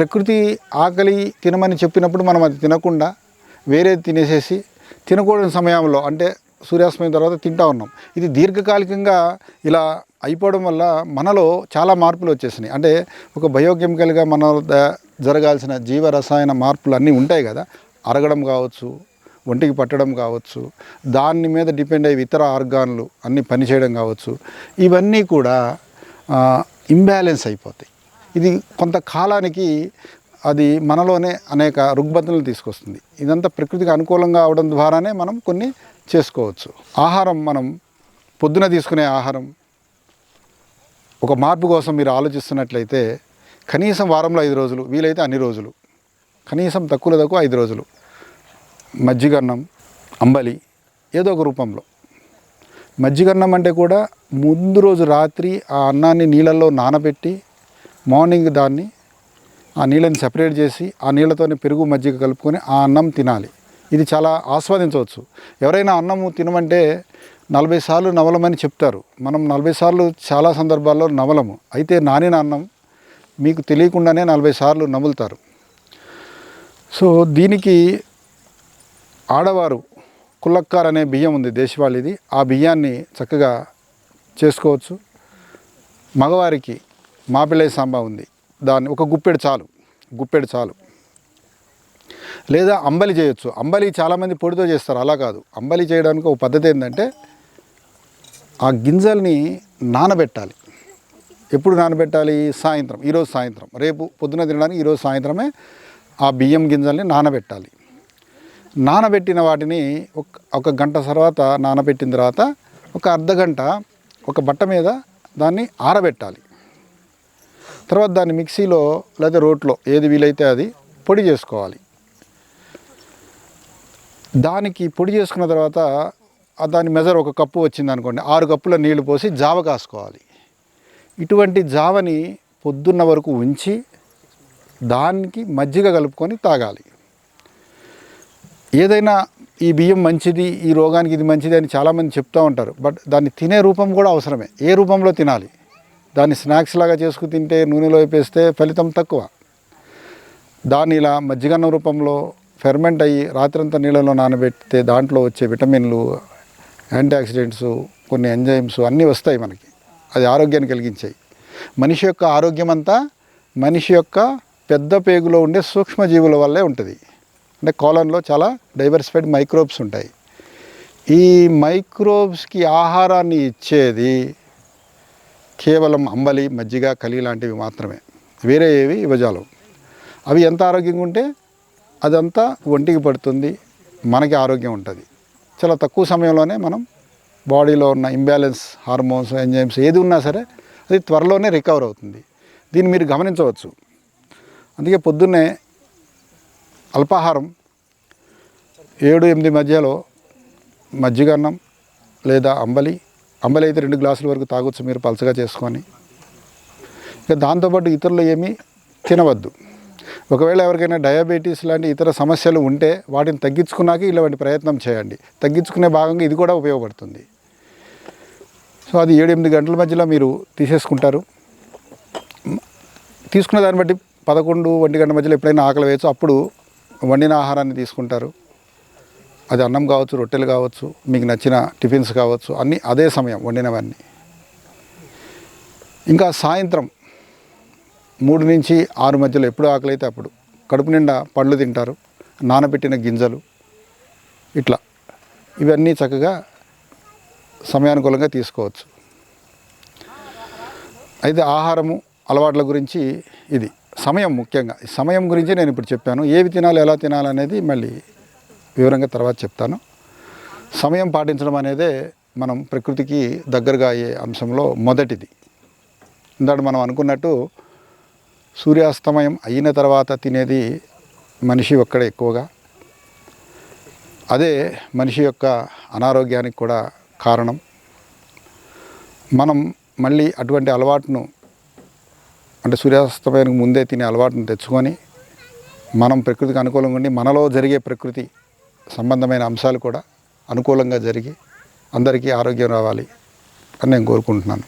ప్రకృతి ఆకలి తినమని చెప్పినప్పుడు మనం అది తినకుండా వేరేది తినేసేసి తినకూడని సమయంలో అంటే సూర్యాస్తమయం తర్వాత తింటా ఉన్నాం. ఇది దీర్ఘకాలికంగా ఇలా అయిపోవడం వల్ల మనలో చాలా మార్పులు వచ్చేసినాయి. అంటే ఒక బయోకెమికల్గా మన జరగాల్సిన జీవ రసాయన మార్పులు అన్నీ ఉంటాయి కదా. అరగడం కావచ్చు ఒంటికి పట్టడం కావచ్చు దాని మీద డిపెండ్ అయ్యి ఇతర ఆర్గాన్లు అన్నీ పనిచేయడం కావచ్చు ఇవన్నీ కూడా ఇంబ్యాలెన్స్ అయిపోతాయి. ఇది కొంత కాలానికి అది మనలోనే అనేక రుగ్మతలు తీసుకొస్తుంది. ఇదంతా ప్రకృతికి అనుకూలంగా అవడం ద్వారానే మనం కొన్ని చేసుకోవచ్చు. ఆహారం మనం పొద్దున తీసుకునే ఆహారం ఒక మార్పు కోసం మీరు ఆలోచిస్తున్నట్లయితే కనీసం వారంలో ఐదు రోజులు వీలైతే అన్ని రోజులు కనీసం తక్కువ తక్కువ ఐదు రోజులు. మజ్జిగన్నం అంబలి ఏదో ఒక రూపంలో. మజ్జిగన్నం అంటే కూడా ముందు రోజు రాత్రి ఆ అన్నాన్ని నీళ్ళల్లో నానబెట్టి మార్నింగ్ దాన్ని ఆ నీళ్ళని సెపరేట్ చేసి ఆ నీళ్ళతోనే పెరుగు మజ్జిగ కలుపుకొని ఆ అన్నం తినాలి. ఇది చాలా ఆస్వాదించవచ్చు. ఎవరైనా అన్నము తినమంటే నలభై సార్లు నవలమని చెప్తారు. మనం నలభై సార్లు చాలా సందర్భాల్లో నవలము. అయితే నానిన అన్నం మీకు తెలియకుండానే నలభై సార్లు నములుతారు. సో దీనికి ఆడవారు కుల్లక్కార్ అనే బియ్యం ఉంది దేశవాళీది. ఆ బియ్యాన్ని చక్కగా చేసుకోవచ్చు. మగవారికి మాపిళ్ళై సాంబా ఉంది. దాన్ని ఒక గుప్పెడు చాలు గుప్పెడు చాలు. లేదా అంబలి చేయొచ్చు. అంబలి చాలామంది పొడితో చేస్తారు అలా కాదు. అంబలి చేయడానికి ఒక పద్ధతి ఏంటంటే ఆ గింజల్ని నానబెట్టాలి. ఎప్పుడు నానబెట్టాలి? సాయంత్రం ఈరోజు సాయంత్రం. రేపు పొద్దున తినడానికి ఈరోజు సాయంత్రమే ఆ బియ్యం గింజల్ని నానబెట్టాలి. నానబెట్టిన వాటిని ఒక ఒక గంట తర్వాత నానబెట్టిన తర్వాత ఒక అర్ధ గంట ఒక బట్ట మీద దాన్ని ఆరబెట్టాలి. తర్వాత దాన్ని మిక్సీలో లేదా రోట్లో ఏది వీలైతే అది పొడి చేసుకోవాలి. దానికి పొడి చేసుకున్న తర్వాత దాని మెజర్ ఒక కప్పు వచ్చింది అనుకోండి. ఆరు కప్పుల నీళ్ళు పోసి జావ కాసుకోవాలి. ఇటువంటి జావని పొద్దున్న వరకు ఉంచి దానికి మజ్జిగ కలుపుకొని తాగాలి. ఏదైనా ఈ బియ్యం మంచిది ఈ రోగానికి ఇది మంచిది అని చాలామంది చెప్తూ ఉంటారు. బట్ దాన్ని తినే రూపం కూడా అవసరమే. ఏ రూపంలో తినాలి? దాన్ని స్నాక్స్ లాగా చేసుకు తింటే నూనెలో వేపేస్తే ఫలితం తక్కువ. దాన్ని ఇలా మజ్జిగన్నం రూపంలో ఫెర్మెంట్ అయ్యి రాత్రంతా నీళ్ళలో నానబెడితే దాంట్లో వచ్చే విటమిన్లు యాంటీ ఆక్సిడెంట్స్ కొన్ని ఎంజైమ్స్ అన్నీ వస్తాయి మనకి. అది ఆరోగ్యాన్ని కలిగించాయి. మనిషి యొక్క ఆరోగ్యం అంతా మనిషి యొక్క పెద్ద పేగులో ఉండే సూక్ష్మజీవుల వల్లే ఉంటుంది. అంటే కాలంలో చాలా డైవర్సిఫైడ్ మైక్రోబ్స్ ఉంటాయి. ఈ మైక్రోబ్స్కి ఆహారాన్ని ఇచ్చేది కేవలం అంబలి మజ్జిగ కలి లాంటివి మాత్రమే. వేరే ఏవి ఇవ్వజాలవు. అవి ఎంత ఆరోగ్యంగా ఉంటే అదంతా ఒంటికి పడుతుంది మనకి ఆరోగ్యం ఉంటుంది. చాలా తక్కువ సమయంలోనే మనం బాడీలో ఉన్న ఇంబ్యాలెన్స్ హార్మోన్స్ ఎంజైమ్స్ ఏది ఉన్నా సరే అది త్వరలోనే రికవర్ అవుతుంది. దీన్ని మీరు గమనించవచ్చు. అందుకే పొద్దున్నే అల్పాహారం ఏడు ఎనిమిది మధ్యలో మజ్జిగన్నం లేదా అంబలి అంబలి అయితే రెండు గ్లాసుల వరకు తాగొచ్చు మీరు పలసగా చేసుకొని. ఇక దాంతోపాటు ఇతరులు ఏమీ తినవద్దు. ఒకవేళ ఎవరికైనా డయాబెటీస్ లాంటి ఇతర సమస్యలు ఉంటే వాటిని తగ్గించుకున్నాక ఇలాంటి ప్రయత్నం చేయండి. తగ్గించుకునే భాగంగా ఇది కూడా ఉపయోగపడుతుంది. సో అది ఏడు ఎనిమిది గంటల మధ్యలో మీరు తీసేసుకుంటారు. తీసుకున్న దాన్ని బట్టి పదకొండు ఒంటి గంటల మధ్యలో ఎప్పుడైనా ఆకలి వేయచ్చు. అప్పుడు వండిన ఆహారాన్ని తీసుకుంటారు. అది అన్నం కావచ్చు రొట్టెలు కావచ్చు మీకు నచ్చిన టిఫిన్స్ కావచ్చు అన్నీ అదే సమయం వండినవన్నీ. ఇంకా సాయంత్రం మూడు నుంచి ఆరు మధ్యలో ఎప్పుడు ఆకలి అయితే అప్పుడు కడుపు నిండా పళ్ళు తింటారు నానబెట్టిన గింజలు ఇట్లా. ఇవన్నీ చక్కగా సమయానుకూలంగా తీసుకోవచ్చు. అయితే ఆహారము అలవాట్ల గురించి ఇది. సమయం ముఖ్యంగా. ఈ సమయం గురించి నేను ఇప్పుడు చెప్పాను. ఏవి తినాలి ఎలా తినాలనేది మళ్ళీ వివరంగా తర్వాత చెప్తాను. సమయం పాటించడం అనేదే మనం ప్రకృతికి దగ్గరగా అయ్యే అంశంలో మొదటిది. ఇందాక మనం అనుకున్నట్టు సూర్యాస్తమయం అయిన తర్వాత తినేది మనిషి ఒక్కడే ఎక్కువగా. అదే మనిషి యొక్క అనారోగ్యానికి కూడా కారణం. మనం మళ్ళీ అటువంటి అలవాటును అంటే సూర్యాస్తమయానికి ముందే తినే అలవాటును తెచ్చుకొని మనం ప్రకృతికి అనుకూలంగా ఉండి మనలో జరిగే ప్రకృతి సంబంధమైన అంశాలు కూడా అనుకూలంగా జరిగి అందరికీ ఆరోగ్యం రావాలి అని నేను కోరుకుంటున్నాను.